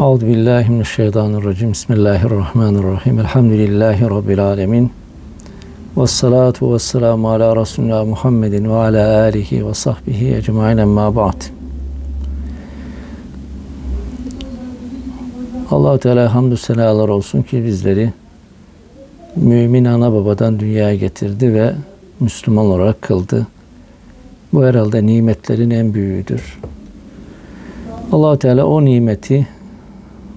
Euzu billahi mineşşeytanirracim. Bismillahirrahmanirrahim. Elhamdülillahi rabbil alamin. Ves salatu vesselamu ala Resulina Muhammedin ve ala alihi ve sahbihi ecmaîn emma ba'd. Allah Teala hamdü senalar olsun ki bizleri mümin ana babadan dünyaya getirdi ve Müslüman olarak kıldı. Bu herhalde nimetlerin en büyüğüdür. allah Teala o nimeti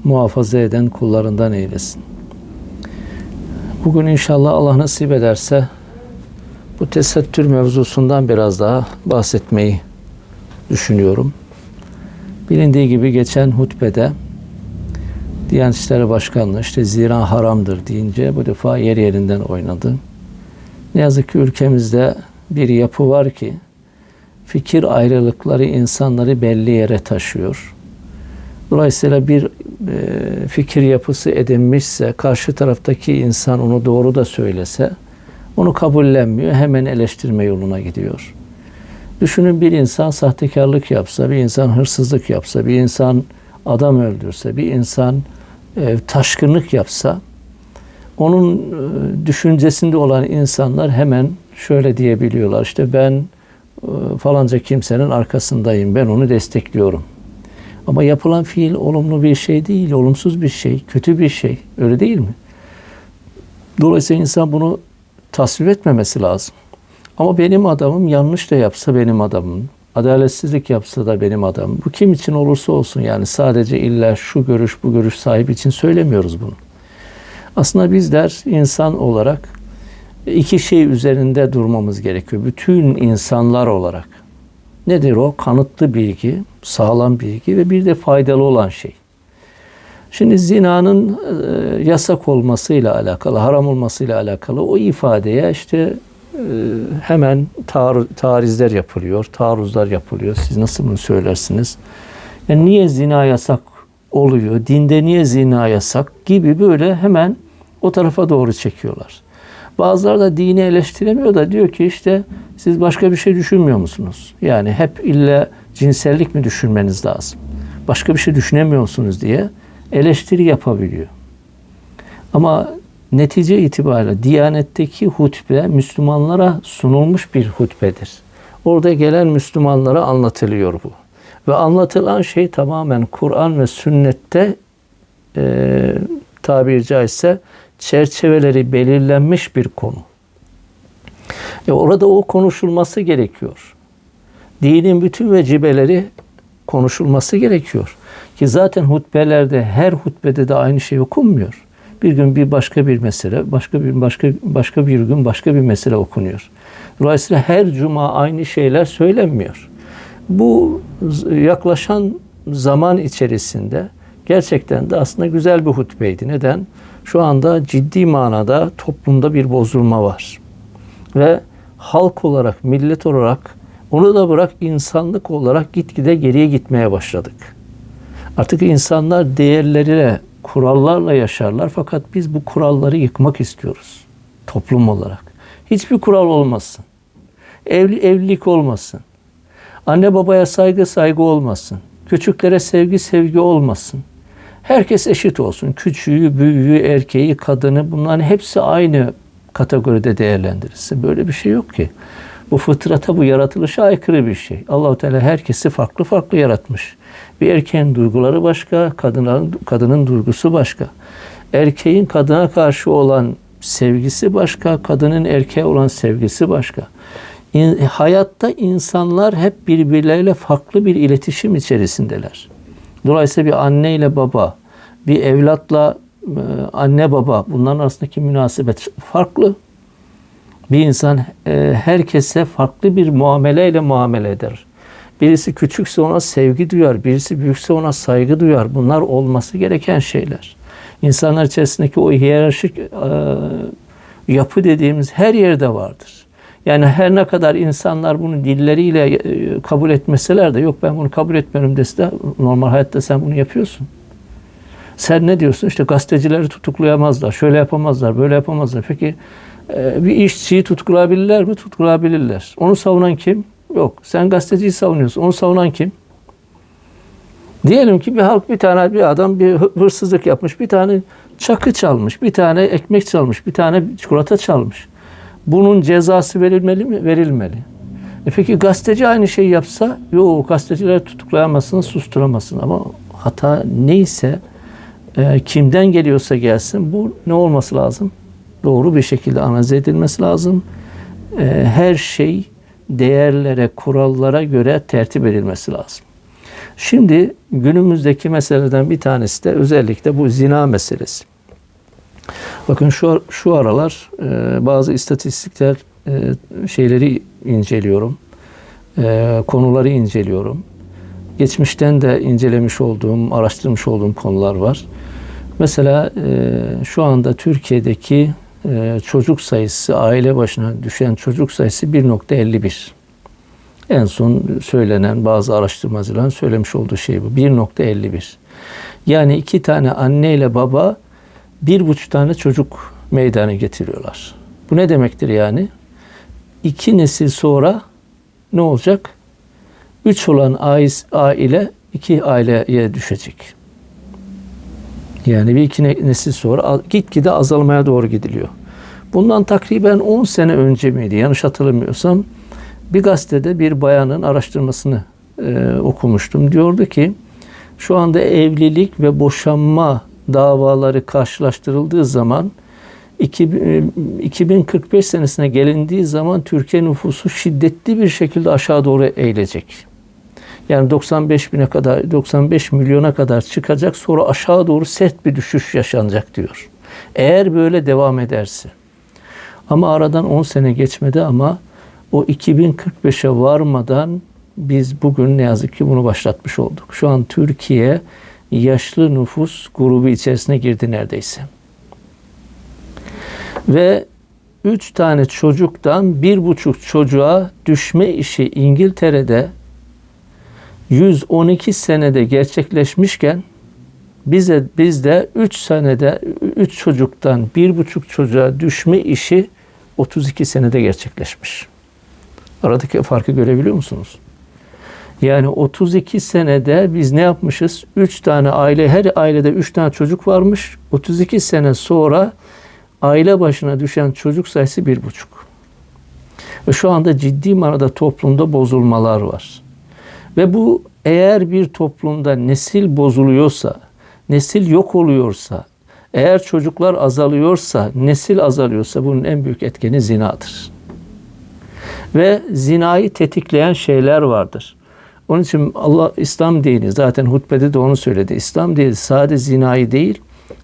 muhafaza eden kullarından eylesin. Bugün inşallah Allah nasip ederse bu tesettür mevzusundan biraz daha bahsetmeyi düşünüyorum. Bilindiği gibi geçen hutbede Diyanet İşleri Başkanlığı işte zira haramdır deyince bu defa yer yerinden oynadı. Ne yazık ki ülkemizde bir yapı var ki fikir ayrılıkları insanları belli yere taşıyor. Dolayısıyla bir e, fikir yapısı edinmişse, karşı taraftaki insan onu doğru da söylese, onu kabullenmiyor, hemen eleştirme yoluna gidiyor. Düşünün bir insan sahtekarlık yapsa, bir insan hırsızlık yapsa, bir insan adam öldürse, bir insan e, taşkınlık yapsa, onun e, düşüncesinde olan insanlar hemen şöyle diyebiliyorlar. İşte ben falanca kimsenin arkasındayım, ben onu destekliyorum. Ama yapılan fiil olumlu bir şey değil, olumsuz bir şey, kötü bir şey. Öyle değil mi? Dolayısıyla insan bunu tasvip etmemesi lazım. Ama benim adamım yanlış da yapsa benim adamım, adaletsizlik yapsa da benim adamım. Bu kim için olursa olsun yani sadece illa şu görüş bu görüş sahibi için söylemiyoruz bunu. Aslında bizler insan olarak iki şey üzerinde durmamız gerekiyor. Bütün insanlar olarak. Nedir o? Kanıtlı bilgi, sağlam bilgi ve bir de faydalı olan şey. Şimdi zinanın e, yasak olmasıyla alakalı, haram olmasıyla alakalı o ifadeye işte e, hemen tar tarizler yapılıyor, taarruzlar yapılıyor. Siz nasıl bunu söylersiniz? Yani niye zina yasak oluyor, dinde niye zina yasak gibi böyle hemen o tarafa doğru çekiyorlar. Bazıları da dini eleştiremiyor da diyor ki işte siz başka bir şey düşünmüyor musunuz? Yani hep illa cinsellik mi düşünmeniz lazım? Başka bir şey düşünemiyor musunuz diye eleştiri yapabiliyor. Ama netice itibariyle Diyanet'teki hutbe Müslümanlara sunulmuş bir hutbedir. Orada gelen Müslümanlara anlatılıyor bu. Ve anlatılan şey tamamen Kur'an ve sünnette e, tabiri caizse çerçeveleri belirlenmiş bir konu. E orada o konuşulması gerekiyor. Dinin bütün vecibeleri konuşulması gerekiyor. Ki zaten hutbelerde her hutbede de aynı şey okunmuyor. Bir gün bir başka bir mesele, başka bir başka başka bir gün başka bir mesele okunuyor. Dolayısıyla her cuma aynı şeyler söylenmiyor. Bu yaklaşan zaman içerisinde gerçekten de aslında güzel bir hutbeydi. Neden? Şu anda ciddi manada toplumda bir bozulma var. Ve halk olarak, millet olarak onu da bırak insanlık olarak gitgide geriye gitmeye başladık. Artık insanlar değerleriyle, kurallarla yaşarlar fakat biz bu kuralları yıkmak istiyoruz toplum olarak. Hiçbir kural olmasın. Evli, evlilik olmasın. Anne babaya saygı saygı olmasın. Küçüklere sevgi sevgi olmasın. Herkes eşit olsun. Küçüğü, büyüğü, erkeği, kadını bunların hepsi aynı kategoride değerlendirilsin. Böyle bir şey yok ki. Bu fıtrata, bu yaratılışa aykırı bir şey. Allahu Teala herkesi farklı farklı yaratmış. Bir erkeğin duyguları başka, kadının, kadının duygusu başka. Erkeğin kadına karşı olan sevgisi başka, kadının erkeğe olan sevgisi başka. İn, hayatta insanlar hep birbirleriyle farklı bir iletişim içerisindeler. Dolayısıyla bir anne ile baba, bir evlatla e, anne baba bunların arasındaki münasebet farklı. Bir insan e, herkese farklı bir muameleyle muamele eder. Birisi küçükse ona sevgi duyar, birisi büyükse ona saygı duyar. Bunlar olması gereken şeyler. İnsanlar içerisindeki o hiyerarşik e, yapı dediğimiz her yerde vardır. Yani her ne kadar insanlar bunu dilleriyle kabul etmeseler de yok ben bunu kabul etmiyorum dese de normal hayatta sen bunu yapıyorsun. Sen ne diyorsun? İşte gazetecileri tutuklayamazlar, şöyle yapamazlar, böyle yapamazlar. Peki e, bir işçiyi tutuklayabilirler mi? Tutuklayabilirler. Onu savunan kim? Yok. Sen gazeteciyi savunuyorsun. Onu savunan kim? Diyelim ki bir halk bir tane bir adam bir hı- hırsızlık yapmış, bir tane çakı çalmış, bir tane ekmek çalmış, bir tane çikolata çalmış. Bunun cezası verilmeli mi? Verilmeli. E peki gazeteci aynı şeyi yapsa, yok gazetecileri tutuklayamazsın, susturamazsın ama hata neyse, e, kimden geliyorsa gelsin bu ne olması lazım? Doğru bir şekilde analiz edilmesi lazım. E, her şey değerlere, kurallara göre tertip edilmesi lazım. Şimdi günümüzdeki meseleden bir tanesi de özellikle bu zina meselesi. Bakın şu şu aralar e, bazı istatistikler e, şeyleri inceliyorum. E, konuları inceliyorum. Geçmişten de incelemiş olduğum, araştırmış olduğum konular var. Mesela e, şu anda Türkiye'deki e, çocuk sayısı, aile başına düşen çocuk sayısı 1.51. En son söylenen bazı araştırmacıların söylemiş olduğu şey bu. 1.51. Yani iki tane anne ile baba bir buçuk tane çocuk meydana getiriyorlar. Bu ne demektir yani? İki nesil sonra ne olacak? Üç olan aile iki aileye düşecek. Yani bir iki ne- nesil sonra gitgide azalmaya doğru gidiliyor. Bundan takriben 10 sene önce miydi? Yanlış hatırlamıyorsam bir gazetede bir bayanın araştırmasını e, okumuştum. Diyordu ki şu anda evlilik ve boşanma davaları karşılaştırıldığı zaman 2000 e, 2045 senesine gelindiği zaman Türkiye nüfusu şiddetli bir şekilde aşağı doğru eğilecek. Yani 95 bine kadar 95 milyona kadar çıkacak sonra aşağı doğru sert bir düşüş yaşanacak diyor. Eğer böyle devam ederse. Ama aradan 10 sene geçmedi ama o 2045'e varmadan biz bugün ne yazık ki bunu başlatmış olduk. Şu an Türkiye yaşlı nüfus grubu içerisine girdi neredeyse. Ve üç tane çocuktan bir buçuk çocuğa düşme işi İngiltere'de 112 senede gerçekleşmişken bize bizde 3 senede 3 çocuktan bir buçuk çocuğa düşme işi 32 senede gerçekleşmiş. Aradaki farkı görebiliyor musunuz? Yani 32 senede biz ne yapmışız? 3 tane aile, her ailede 3 tane çocuk varmış. 32 sene sonra aile başına düşen çocuk sayısı bir buçuk. Ve şu anda ciddi manada toplumda bozulmalar var. Ve bu eğer bir toplumda nesil bozuluyorsa, nesil yok oluyorsa, eğer çocuklar azalıyorsa, nesil azalıyorsa bunun en büyük etkeni zinadır. Ve zinayı tetikleyen şeyler vardır. Onun için Allah İslam dini zaten hutbede de onu söyledi. İslam dini sadece zinayı değil,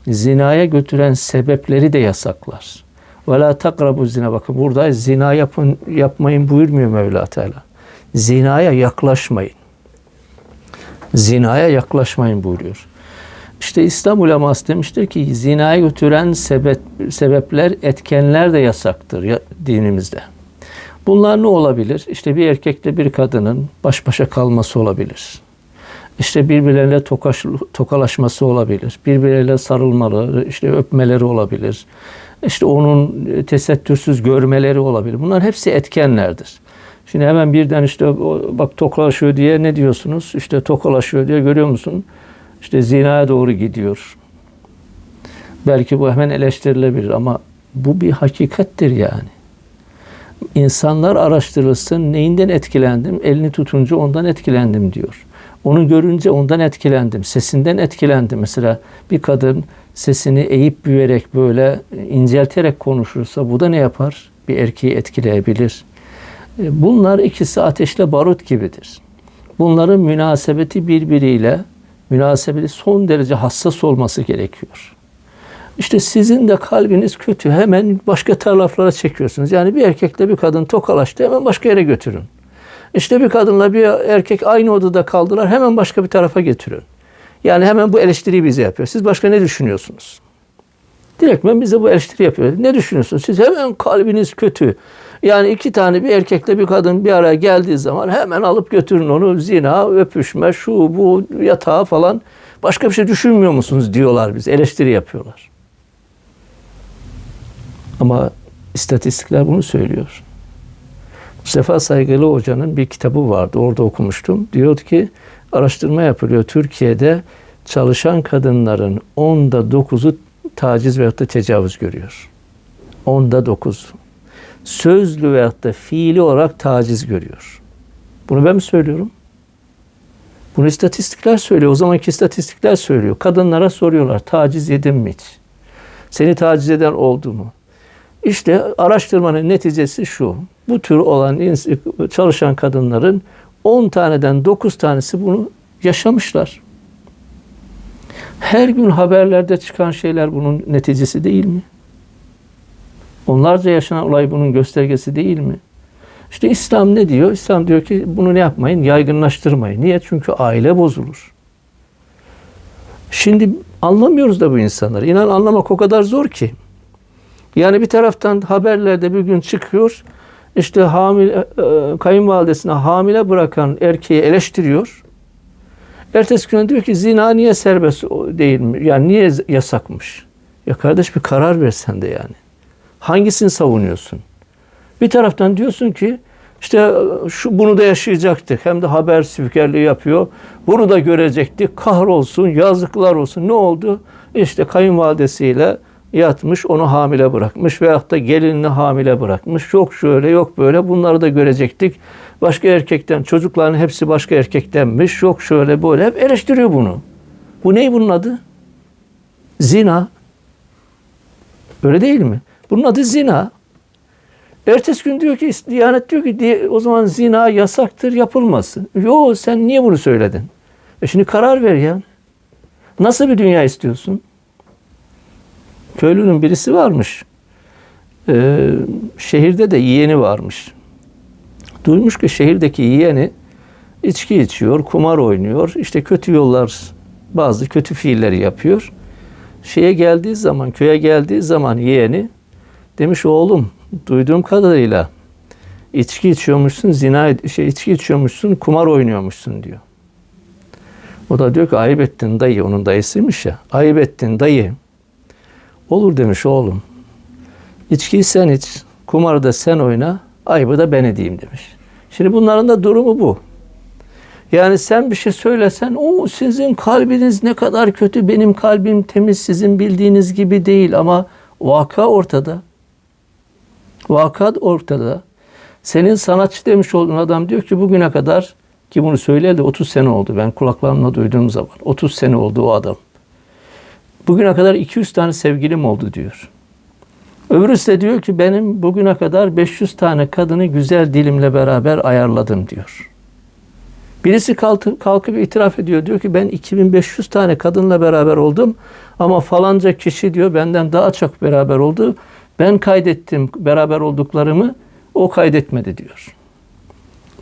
zinaya götüren sebepleri de yasaklar. Ve la takrabu zina bakın burada zina yapın yapmayın buyurmuyor Mevla Teala. Zinaya yaklaşmayın. Zinaya yaklaşmayın buyuruyor. İşte İslam uleması demiştir ki zinaya götüren sebep, sebepler, etkenler de yasaktır ya- dinimizde. Bunlar ne olabilir? İşte bir erkekle bir kadının baş başa kalması olabilir. İşte birbirleriyle tokaş, tokalaşması olabilir. Birbirleriyle sarılmaları, işte öpmeleri olabilir. İşte onun tesettürsüz görmeleri olabilir. Bunlar hepsi etkenlerdir. Şimdi hemen birden işte bak tokalaşıyor diye ne diyorsunuz? İşte tokalaşıyor diye görüyor musun? İşte zinaya doğru gidiyor. Belki bu hemen eleştirilebilir ama bu bir hakikattir yani. İnsanlar araştırılsın neyinden etkilendim? Elini tutunca ondan etkilendim diyor. Onu görünce ondan etkilendim. Sesinden etkilendim. Mesela bir kadın sesini eğip büyerek böyle incelterek konuşursa bu da ne yapar? Bir erkeği etkileyebilir. E, Bunlar ikisi ateşle barut gibidir. Bunların münasebeti birbiriyle münasebeti son derece hassas olması gerekiyor. İşte sizin de kalbiniz kötü. Hemen başka taraflara çekiyorsunuz. Yani bir erkekle bir kadın tokalaştı hemen başka yere götürün. İşte bir kadınla bir erkek aynı odada kaldılar hemen başka bir tarafa getirin. Yani hemen bu eleştiriyi bize yapıyor. Siz başka ne düşünüyorsunuz? Direktmen bize bu eleştiri yapıyor. Ne düşünüyorsunuz? Siz hemen kalbiniz kötü. Yani iki tane bir erkekle bir kadın bir araya geldiği zaman hemen alıp götürün onu zina, öpüşme, şu bu yatağa falan. Başka bir şey düşünmüyor musunuz diyorlar biz. Eleştiri yapıyorlar. Ama istatistikler bunu söylüyor. Mustafa Saygılı Hoca'nın bir kitabı vardı. Orada okumuştum. Diyordu ki araştırma yapılıyor. Türkiye'de çalışan kadınların onda dokuzu taciz veyahut da tecavüz görüyor. Onda dokuz. Sözlü veyahut da fiili olarak taciz görüyor. Bunu ben mi söylüyorum? Bunu istatistikler söylüyor. O zamanki istatistikler söylüyor. Kadınlara soruyorlar. Taciz yedin mi hiç? Seni taciz eden oldu mu? İşte araştırmanın neticesi şu. Bu tür olan çalışan kadınların 10 taneden 9 tanesi bunu yaşamışlar. Her gün haberlerde çıkan şeyler bunun neticesi değil mi? Onlarca yaşanan olay bunun göstergesi değil mi? İşte İslam ne diyor? İslam diyor ki bunu ne yapmayın? Yaygınlaştırmayın. Niye? Çünkü aile bozulur. Şimdi anlamıyoruz da bu insanları. İnan anlamak o kadar zor ki. Yani bir taraftan haberlerde bir gün çıkıyor. İşte hamile, e, kayınvalidesine hamile bırakan erkeği eleştiriyor. Ertesi gün diyor ki zina niye serbest değil mi? Yani niye yasakmış? Ya kardeş bir karar versen de yani. Hangisini savunuyorsun? Bir taraftan diyorsun ki işte şu bunu da yaşayacaktık. Hem de haber spikerliği yapıyor. Bunu da görecektik. Kahrolsun, yazıklar olsun. Ne oldu? İşte kayınvalidesiyle yatmış, onu hamile bırakmış veyahut da gelinini hamile bırakmış. Yok şöyle, yok böyle. Bunları da görecektik. Başka erkekten, çocukların hepsi başka erkektenmiş. Yok şöyle, böyle. Hep eleştiriyor bunu. Bu ne bunun adı? Zina. Öyle değil mi? Bunun adı zina. Ertesi gün diyor ki Diyanet diyor ki o zaman zina yasaktır yapılmasın. Yo sen niye bunu söyledin? E şimdi karar ver ya. Nasıl bir dünya istiyorsun? Köylünün birisi varmış. Ee, şehirde de yeğeni varmış. Duymuş ki şehirdeki yeğeni içki içiyor, kumar oynuyor. işte kötü yollar, bazı kötü fiilleri yapıyor. Şeye geldiği zaman, köye geldiği zaman yeğeni demiş oğlum duyduğum kadarıyla içki içiyormuşsun, zina şey içki içiyormuşsun, kumar oynuyormuşsun diyor. O da diyor ki ayıp ettin dayı, onun dayısıymış ya. Ayıp ettin dayı. Olur demiş oğlum. İçkiyi sen iç, kumarı da sen oyna, ayıbı da ben edeyim demiş. Şimdi bunların da durumu bu. Yani sen bir şey söylesen, o sizin kalbiniz ne kadar kötü, benim kalbim temiz, sizin bildiğiniz gibi değil ama vaka ortada. Vakat ortada. Senin sanatçı demiş olduğun adam diyor ki bugüne kadar ki bunu söyleyeli 30 sene oldu. Ben kulaklarımla duyduğum zaman. 30 sene oldu o adam. Bugüne kadar 200 tane sevgilim oldu diyor. Öbürüsü de diyor ki benim bugüne kadar 500 tane kadını güzel dilimle beraber ayarladım diyor. Birisi kalkıp, kalkıp itiraf ediyor. Diyor ki ben 2500 tane kadınla beraber oldum ama falanca kişi diyor benden daha çok beraber oldu. Ben kaydettim beraber olduklarımı, o kaydetmedi diyor.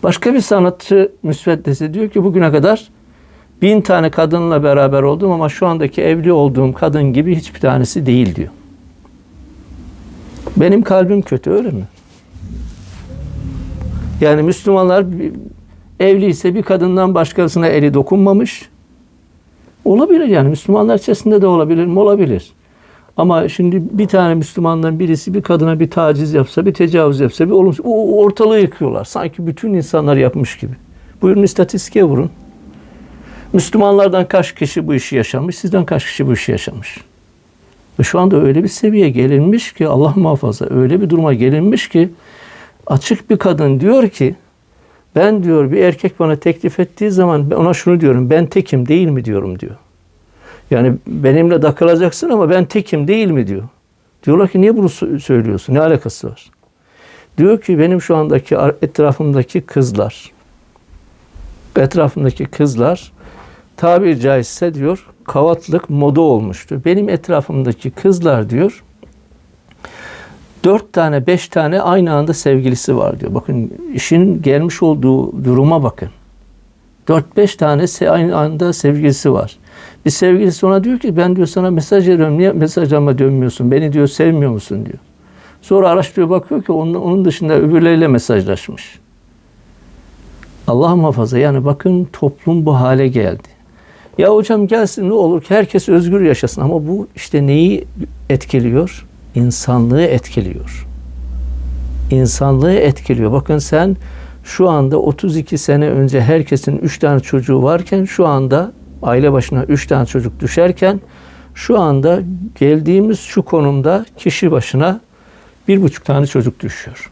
Başka bir sanatçı müsveddesi diyor ki bugüne kadar bin tane kadınla beraber oldum ama şu andaki evli olduğum kadın gibi hiçbir tanesi değil diyor. Benim kalbim kötü öyle mi? Yani Müslümanlar evliyse bir kadından başkasına eli dokunmamış. Olabilir yani Müslümanlar içerisinde de olabilir mi? Olabilir. Ama şimdi bir tane Müslümandan birisi bir kadına bir taciz yapsa, bir tecavüz yapsa, bir olumsuz, o ortalığı yıkıyorlar. Sanki bütün insanlar yapmış gibi. Buyurun istatistiğe vurun. Müslümanlardan kaç kişi bu işi yaşamış, sizden kaç kişi bu işi yaşamış? Ve şu anda öyle bir seviyeye gelinmiş ki Allah muhafaza öyle bir duruma gelinmiş ki açık bir kadın diyor ki ben diyor bir erkek bana teklif ettiği zaman ona şunu diyorum ben tekim değil mi diyorum diyor. Yani benimle takılacaksın ama ben tekim değil mi diyor. Diyorlar ki niye bunu söylüyorsun? Ne alakası var? Diyor ki benim şu andaki etrafımdaki kızlar etrafımdaki kızlar tabiri caizse diyor kavatlık moda olmuştu. Benim etrafımdaki kızlar diyor dört tane beş tane aynı anda sevgilisi var diyor. Bakın işin gelmiş olduğu duruma bakın. Dört beş tane aynı anda sevgilisi var. Bir sevgilisi ona diyor ki ben diyor sana mesaj veriyorum. Niye mesajıma dönmüyorsun? Beni diyor sevmiyor musun diyor. Sonra araştırıyor bakıyor ki onun, onun dışında öbürleriyle mesajlaşmış. Allah muhafaza yani bakın toplum bu hale geldi. Ya hocam gelsin ne olur ki herkes özgür yaşasın ama bu işte neyi etkiliyor? İnsanlığı etkiliyor. İnsanlığı etkiliyor. Bakın sen Şu anda 32 sene önce herkesin 3 tane çocuğu varken şu anda aile başına 3 tane çocuk düşerken şu anda geldiğimiz şu konumda kişi başına bir buçuk tane çocuk düşüyor.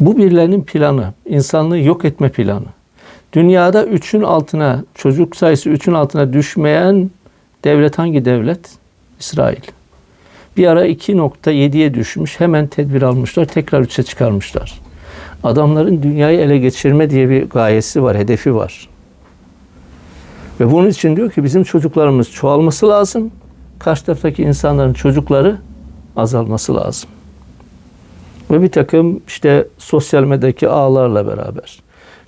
Bu birilerinin planı, insanlığı yok etme planı. Dünyada üçün altına, çocuk sayısı üçün altına düşmeyen devlet hangi devlet? İsrail. Bir ara 2.7'ye düşmüş. Hemen tedbir almışlar. Tekrar 3'e çıkarmışlar. Adamların dünyayı ele geçirme diye bir gayesi var, hedefi var. Ve bunun için diyor ki bizim çocuklarımız çoğalması lazım. Karşı taraftaki insanların çocukları azalması lazım. Ve bir takım işte sosyal medyadaki ağlarla beraber,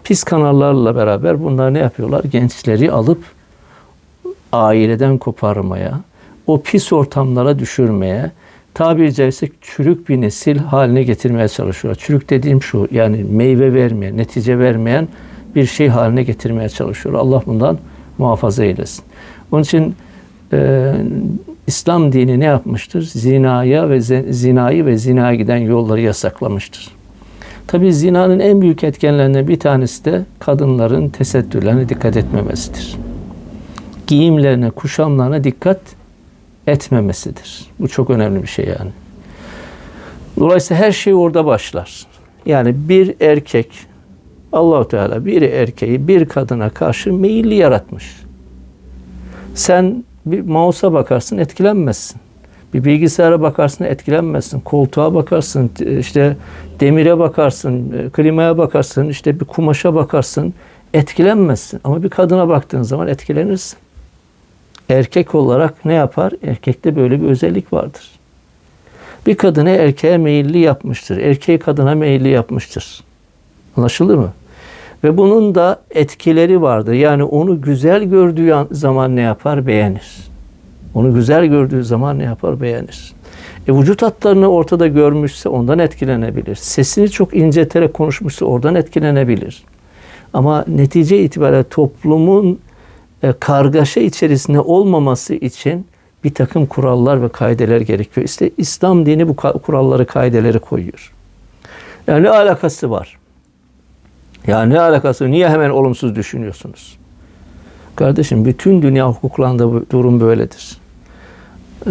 pis kanallarla beraber bunlar ne yapıyorlar? Gençleri alıp aileden koparmaya, o pis ortamlara düşürmeye, tabiri caizse çürük bir nesil haline getirmeye çalışıyorlar. Çürük dediğim şu, yani meyve vermeyen, netice vermeyen bir şey haline getirmeye çalışıyor. Allah bundan muhafaza eylesin. Onun için e, İslam dini ne yapmıştır? Zinaya ve zinayı ve zinaya giden yolları yasaklamıştır. Tabi zinanın en büyük etkenlerinden bir tanesi de kadınların tesettürlerine dikkat etmemesidir. Giyimlerine, kuşamlarına dikkat etmemesidir. Bu çok önemli bir şey yani. Dolayısıyla her şey orada başlar. Yani bir erkek Allahu Teala bir erkeği bir kadına karşı meyilli yaratmış. Sen bir mouse'a bakarsın etkilenmezsin. Bir bilgisayara bakarsın etkilenmezsin. Koltuğa bakarsın, işte demire bakarsın, klimaya bakarsın, işte bir kumaşa bakarsın etkilenmezsin. Ama bir kadına baktığın zaman etkilenirsin. Erkek olarak ne yapar? Erkekte böyle bir özellik vardır. Bir kadını erkeğe meyilli yapmıştır. Erkeği kadına meyilli yapmıştır. Anlaşıldı mı? Ve bunun da etkileri vardır. Yani onu güzel gördüğü zaman ne yapar? Beğenir. Onu güzel gördüğü zaman ne yapar? Beğenir. E, vücut hatlarını ortada görmüşse ondan etkilenebilir. Sesini çok inceterek konuşmuşsa oradan etkilenebilir. Ama netice itibariyle toplumun e, kargaşa içerisinde olmaması için bir takım kurallar ve kaideler gerekiyor. İşte İslam dini bu kuralları, kaideleri koyuyor. Yani ne alakası var? Yani ne alakası? Niye hemen olumsuz düşünüyorsunuz? Kardeşim bütün dünya hukuklarında durum böyledir. Ee,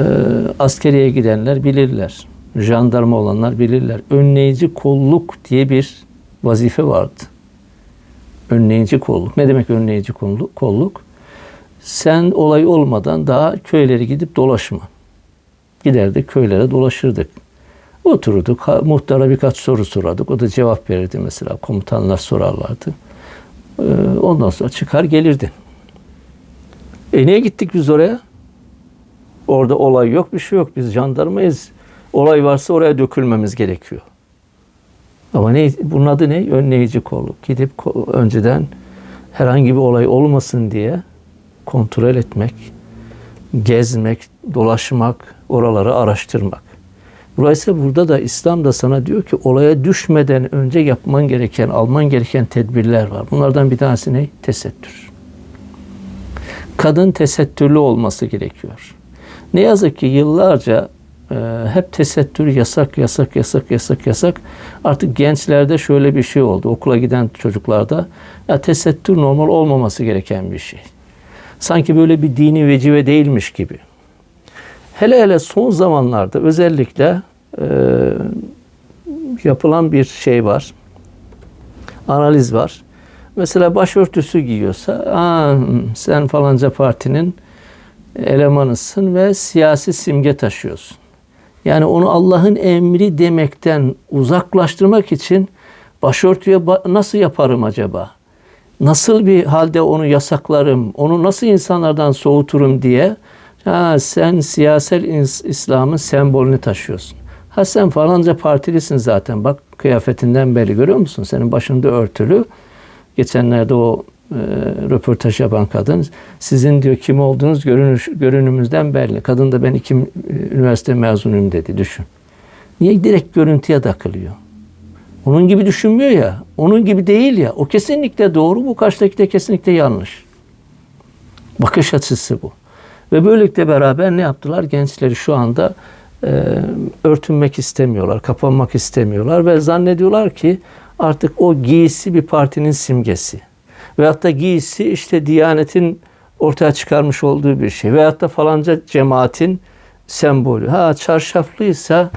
askeriye gidenler bilirler. Jandarma olanlar bilirler. Önleyici kolluk diye bir vazife vardı. Önleyici kolluk. Ne demek önleyici kolluk? kolluk? Sen olay olmadan daha köyleri gidip dolaşma. Giderdik köylere dolaşırdık. Oturduk, muhtara birkaç soru sorardık. O da cevap verirdi mesela. Komutanlar sorarlardı. Ee, ondan sonra çıkar gelirdi. E niye gittik biz oraya? Orada olay yok, bir şey yok. Biz jandarmayız. Olay varsa oraya dökülmemiz gerekiyor. Ama ne, bunun adı ne? Önleyici kolluk. Gidip önceden herhangi bir olay olmasın diye kontrol etmek, gezmek, dolaşmak, oraları araştırmak. Dolayısıyla burada da İslam da sana diyor ki olaya düşmeden önce yapman gereken, alman gereken tedbirler var. Bunlardan bir tanesi ne? Tesettür. Kadın tesettürlü olması gerekiyor. Ne yazık ki yıllarca e, hep tesettür yasak, yasak, yasak, yasak, yasak. Artık gençlerde şöyle bir şey oldu. Okula giden çocuklarda ya tesettür normal olmaması gereken bir şey. Sanki böyle bir dini vecive değilmiş gibi. Hele hele son zamanlarda özellikle e, yapılan bir şey var. Analiz var. Mesela başörtüsü giyiyorsa Aa, sen falanca partinin elemanısın ve siyasi simge taşıyorsun. Yani onu Allah'ın emri demekten uzaklaştırmak için başörtüye nasıl yaparım acaba? Nasıl bir halde onu yasaklarım? Onu nasıl insanlardan soğuturum diye Ha, sen siyasel İslam'ın sembolünü taşıyorsun. Ha sen falanca partilisin zaten. Bak kıyafetinden belli görüyor musun? Senin başında örtülü. Geçenlerde o e, röportaj yapan kadın sizin diyor kim olduğunuz görünüş, görünümüzden belli. Kadın da ben iki e, üniversite mezunuyum dedi. Düşün. Niye direkt görüntüye takılıyor? Onun gibi düşünmüyor ya. Onun gibi değil ya. O kesinlikle doğru. Bu karşıdaki de kesinlikle yanlış. Bakış açısı bu. Ve böylelikle beraber ne yaptılar? Gençleri şu anda e, örtünmek istemiyorlar, kapanmak istemiyorlar ve zannediyorlar ki Artık o giysi bir partinin simgesi. Veyahut da giysi işte Diyanet'in ortaya çıkarmış olduğu bir şey. Veyahut da falanca cemaatin sembolü. Ha çarşaflıysa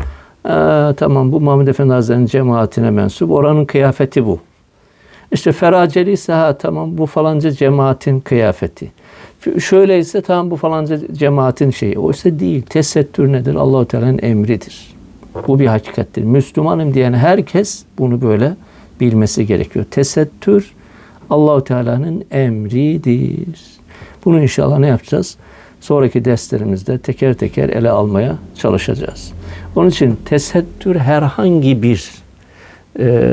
ee, tamam bu Muhammed Efendi Hazretleri'nin cemaatine mensup. Oranın kıyafeti bu. İşte feraceli ise ha tamam bu falanca cemaatin kıyafeti. Şöyleyse tamam bu falanca cemaatin şeyi. Oysa değil. Tesettür nedir? Allahu Teala'nın emridir. Bu bir hakikattir. Müslümanım diyen herkes bunu böyle bilmesi gerekiyor. Tesettür Allahu Teala'nın emridir. Bunu inşallah ne yapacağız? Sonraki derslerimizde teker teker ele almaya çalışacağız. Onun için tesettür herhangi bir e,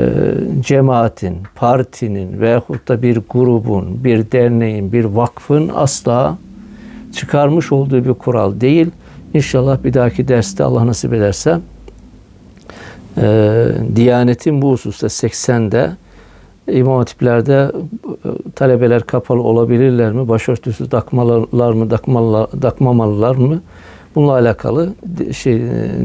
cemaatin, partinin veyahut da bir grubun, bir derneğin, bir vakfın asla çıkarmış olduğu bir kural değil. İnşallah bir dahaki derste Allah nasip ederse e, Diyanetin bu hususta 80'de İmam Hatiplerde e, talebeler kapalı olabilirler mi? Başörtüsü takmalılar mı, takmalılar, takmamalılar mı? Bununla alakalı şey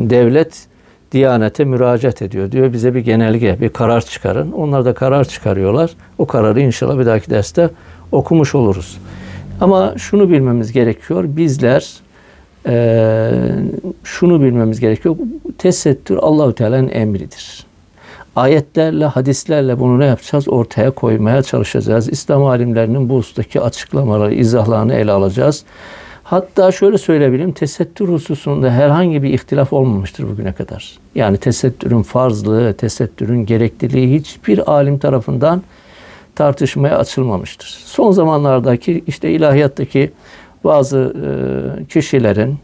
devlet Diyanete müracaat ediyor. Diyor bize bir genelge, bir karar çıkarın. Onlar da karar çıkarıyorlar. O kararı inşallah bir dahaki derste okumuş oluruz. Ama şunu bilmemiz gerekiyor. Bizler e, şunu bilmemiz gerekiyor. Tesettür Allahü Teala'nın emridir. Ayetlerle, hadislerle bunu ne yapacağız? Ortaya koymaya çalışacağız. İslam alimlerinin bu husustaki açıklamaları, izahlarını ele alacağız. Hatta şöyle söyleyebilirim, tesettür hususunda herhangi bir ihtilaf olmamıştır bugüne kadar. Yani tesettürün farzlığı, tesettürün gerekliliği hiçbir alim tarafından tartışmaya açılmamıştır. Son zamanlardaki işte ilahiyattaki bazı e, kişilerin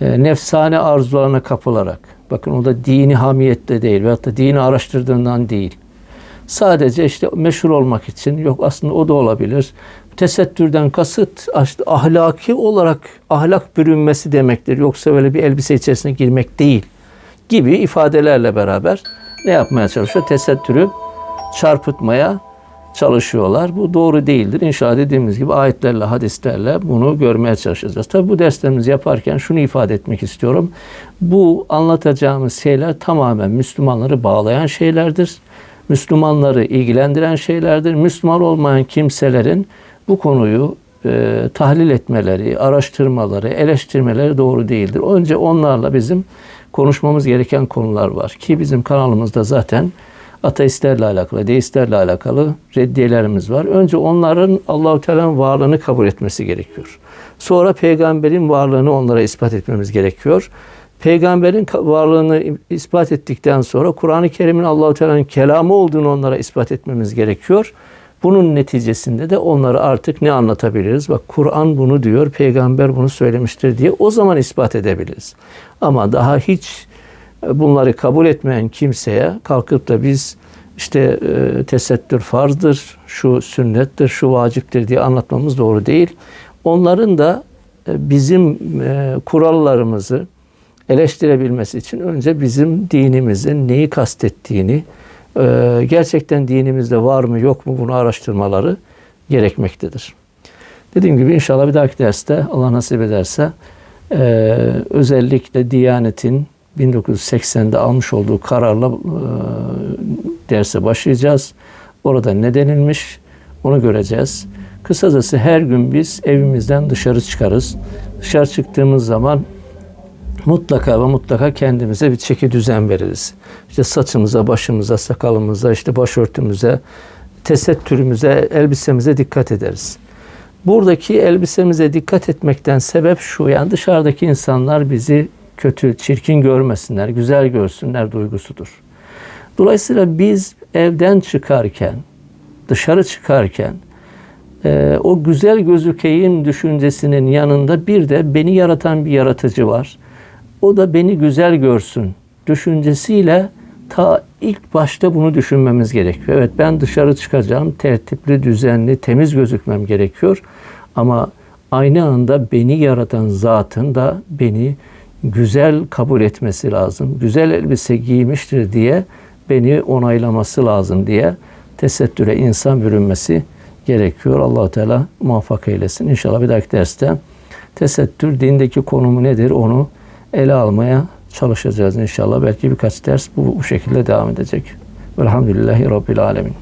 nefsane arzularına kapılarak, bakın o da dini hamiyette değil veyahut da dini araştırdığından değil. Sadece işte meşhur olmak için, yok aslında o da olabilir tesettürden kasıt işte ahlaki olarak ahlak bürünmesi demektir. Yoksa böyle bir elbise içerisine girmek değil gibi ifadelerle beraber ne yapmaya çalışıyor? Tesettürü çarpıtmaya çalışıyorlar. Bu doğru değildir. İnşallah dediğimiz gibi ayetlerle, hadislerle bunu görmeye çalışacağız. Tabi bu derslerimizi yaparken şunu ifade etmek istiyorum. Bu anlatacağımız şeyler tamamen Müslümanları bağlayan şeylerdir. Müslümanları ilgilendiren şeylerdir. Müslüman olmayan kimselerin bu konuyu e, tahlil etmeleri, araştırmaları, eleştirmeleri doğru değildir. Önce onlarla bizim konuşmamız gereken konular var ki bizim kanalımızda zaten ateistlerle alakalı, deistlerle alakalı reddiyelerimiz var. Önce onların Allahu Teala'nın varlığını kabul etmesi gerekiyor. Sonra peygamberin varlığını onlara ispat etmemiz gerekiyor. Peygamberin varlığını ispat ettikten sonra Kur'an-ı Kerim'in Allahu Teala'nın kelamı olduğunu onlara ispat etmemiz gerekiyor. Bunun neticesinde de onları artık ne anlatabiliriz? Bak Kur'an bunu diyor, peygamber bunu söylemiştir diye o zaman ispat edebiliriz. Ama daha hiç bunları kabul etmeyen kimseye kalkıp da biz işte e, tesettür farzdır, şu sünnettir, şu vaciptir diye anlatmamız doğru değil. Onların da e, bizim e, kurallarımızı eleştirebilmesi için önce bizim dinimizin neyi kastettiğini, ee, gerçekten dinimizde var mı yok mu bunu araştırmaları gerekmektedir. Dediğim gibi inşallah bir dahaki derste Allah nasip ederse e, özellikle Diyanet'in 1980'de almış olduğu kararla e, derse başlayacağız. Orada ne denilmiş onu göreceğiz. Kısacası her gün biz evimizden dışarı çıkarız. Dışarı çıktığımız zaman mutlaka ve mutlaka kendimize bir çeki düzen veririz. İşte saçımıza, başımıza, sakalımıza, işte başörtümüze, tesettürümüze, elbisemize dikkat ederiz. Buradaki elbisemize dikkat etmekten sebep şu. Yani dışarıdaki insanlar bizi kötü, çirkin görmesinler, güzel görsünler duygusudur. Dolayısıyla biz evden çıkarken, dışarı çıkarken e, o güzel gözükeyim düşüncesinin yanında bir de beni yaratan bir yaratıcı var. O da beni güzel görsün düşüncesiyle ta ilk başta bunu düşünmemiz gerekiyor. Evet ben dışarı çıkacağım, tertipli, düzenli, temiz gözükmem gerekiyor. Ama aynı anda beni yaratan zatın da beni güzel kabul etmesi lazım. Güzel elbise giymiştir diye beni onaylaması lazım diye tesettüre insan bürünmesi gerekiyor. allah Teala muvaffak eylesin. İnşallah bir dahaki derste tesettür dindeki konumu nedir onu ele almaya çalışacağız inşallah. Belki birkaç ders bu, bu şekilde devam edecek. Velhamdülillahi Rabbil Alemin.